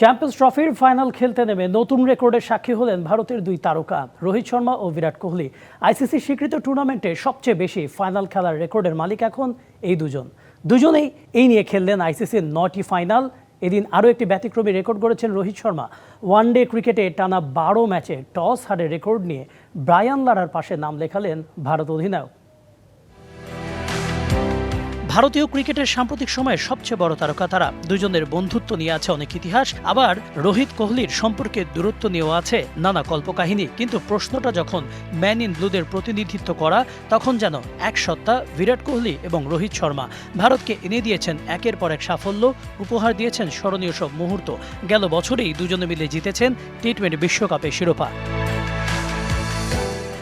Champions ট্রফির final খেলতে নেমে নতুন রেকর্ডের সাক্ষী হলেন ভারতের দুই তারকা, রোহিত শর্মা ও বিরাট কোহলি। আইসিসি স্বীকৃত টুর্নামেন্টে সবচেয়ে বেশি ফাইনাল খেলার রেকর্ডের মালিক এখন এই দুজন। দুজনেই এই নিয়ে খেললেন আইসিসির নটি ফাইনাল। এদিন আরও একটি ব্যতিক্রমী রেকর্ড গড়েছেন রোহিত শর্মা। ওয়ানডে ক্রিকেটে টানা বারো ম্যাচে টস হারে রেকর্ড নিয়ে ব্রায়ান লারার পাশে নাম লেখালেন ভারত অধিনায়ক। ভারতীয় ক্রিকেটের সাম্প্রতিক সময়ে সবচেয়ে বড় তারকা তারা। দুজনের বন্ধুত্ব নিয়ে আছে অনেক ইতিহাস। আবার রোহিত কোহলির সম্পর্কে দূরত্ব নিয়েও আছে নানা কল্পকাহিনী। কিন্তু প্রশ্নটা যখন ম্যান ইন ব্লুদের প্রতিনিধিত্ব করা, তখন যেন এক সত্তা বিরাট কোহলি এবং রোহিত শর্মা। ভারতকে এনে দিয়েছেন একের পর এক সাফল্য, উপহার দিয়েছেন স্মরণীয় সব মুহূর্ত। গেল বছরেই দুজনে মিলে জিতেছেন টি টোয়েন্টি বিশ্বকাপের শিরোপা।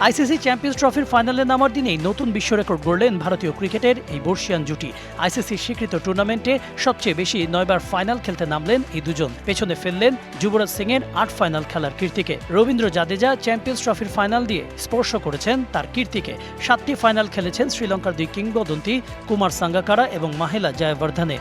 আইসিসি চ্যাম্পিয়ন্স ট্রফির ফাইনালে নামার দিনেই নতুন বিশ্ব রেকর্ড গড়লেন ভারতীয় ক্রিকেটের এই বর্ষিয়ান জুটি। আইসিসি স্বীকৃত টুর্নামেন্টে সবচেয়ে বেশি নয়বার ফাইনাল খেলতে নামলেন এই দুজন। পেছনে ফেললেন যুবরাজ সিং এর আট ফাইনাল খেলার কীর্তিকে। রবীন্দ্র জাদেজা চ্যাম্পিয়ন্স ট্রফির ফাইনাল দিয়ে স্পর্শ করেছেন তার কীর্তিকে। সাতটি ফাইনাল খেলেছেন শ্রীলঙ্কার দুই কিংবদন্তি কুমার সাঙ্গাকারা এবং মাহেলা জয়বর্ধনে।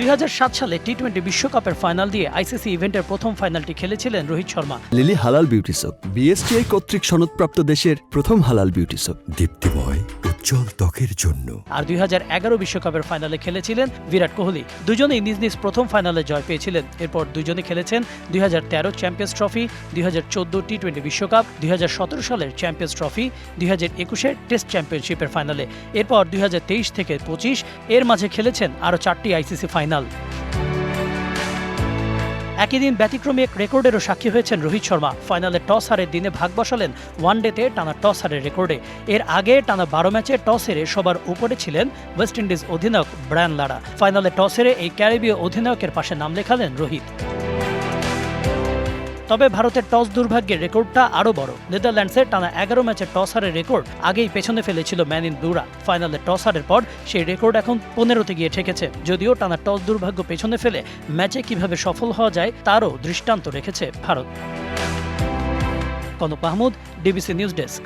দুই হাজার সাত সালে টি টোয়েন্টি বিশ্বকাপের ফাইনাল দিয়ে আইসিসি ইভেন্টের প্রথম ফাইনালটি খেলেছিলেন Rohit Sharma. Lily halal beauty soap BSTI কর্তৃক সনদপ্রাপ্ত দেশের প্রথম হালাল বিউটি সোপ দীপ্তিময় উজ্জ্বল ত্বকের জন্য। আর দুই বিশ্বকাপের ফাইনালে খেলেছিলেন বিরাট কোহলি। দুজনেই নিজ নিজ প্রথম ফাইনালে জয় পেয়েছিলেন। এরপর দুজনে খেলেছেন দুই হাজার তেরো চ্যাম্পিয়ন্স ট্রফি, দুই টি টোয়েন্টি বিশ্বকাপ, দুই হাজার সতেরো সালের চ্যাম্পিয়ন্স ট্রফি, দুই একুশের টেস্ট চ্যাম্পিয়নশিপের ফাইনালে। এরপর দুই হাজার তেইশ থেকে পঁচিশ, এর মাঝে খেলেছেন আরও চারটি আইসিসি ফাইনাল। একই দিন ব্যতিক্রমী এক রেকর্ডেরও সাক্ষী হয়েছেন রোহিত শর্মা। ফাইনালে টস হারের দিনে ভাগ বসালেন ওয়ানডেতে টানা টস হারের রেকর্ডে। এর আগে টানা বারো ম্যাচে টস হেরে সবার উপরে ছিলেন ওয়েস্ট ইন্ডিজ অধিনায়ক ব্রায়ান লারা। ফাইনালে টস হেরে এই ক্যারিবীয় অধিনায়কের পাশে নাম লেখালেন রোহিত। তবে ভারতের টস দুর্ভাগ্যের রেকর্ডটা আরও বড়। নেদারল্যান্ডসের টানা এগারো ম্যাচের টস হারের রেকর্ড আগেই পেছনে ফেলেছিল ম্যান ইন ব্লুরা ফাইনালে টস হারের পর সেই রেকর্ড এখন পনেরোতে গিয়ে ঠেকেছে। যদিও টানা টস দুর্ভাগ্য পেছনে ফেলে ম্যাচে কীভাবে সফল হওয়া যায় তারও দৃষ্টান্ত রেখেছে Bharat. Kanak Mahmud, DBC news desk.